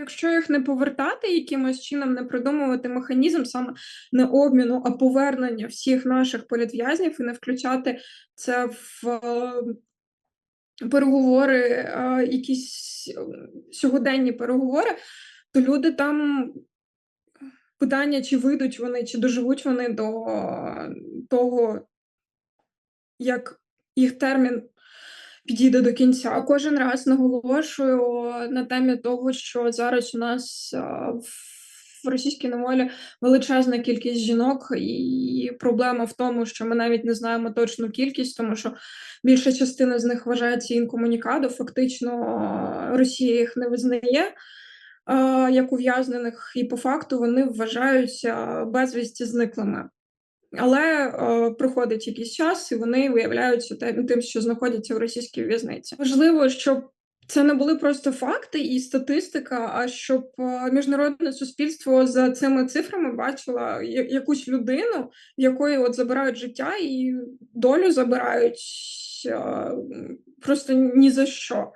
Якщо їх не повертати якимось чином, не придумувати механізм саме не обміну, а повернення всіх наших політв'язнів і не включати це в е, переговори, е, якісь сьогоденні переговори, то люди там питання, чи вийдуть вони, чи доживуть вони до того, як їх термін підійде до кінця. Кожен раз наголошую на темі того, що зараз у нас в російській неволі величезна кількість жінок, і проблема в тому, що ми навіть не знаємо точну кількість, тому що більша частина з них вважається інкомунікадо. Фактично Росія їх не визнає. Як ув'язнених, і по факту вони вважаються безвісті зниклими. Але е, проходить якийсь час, і вони виявляються тим, тим, що знаходяться в російській в'язниці. Важливо, щоб це не були просто факти і статистика, а щоб е, міжнародне суспільство за цими цифрами бачило якусь людину, в якої от забирають життя і долю забирають е, просто ні за що.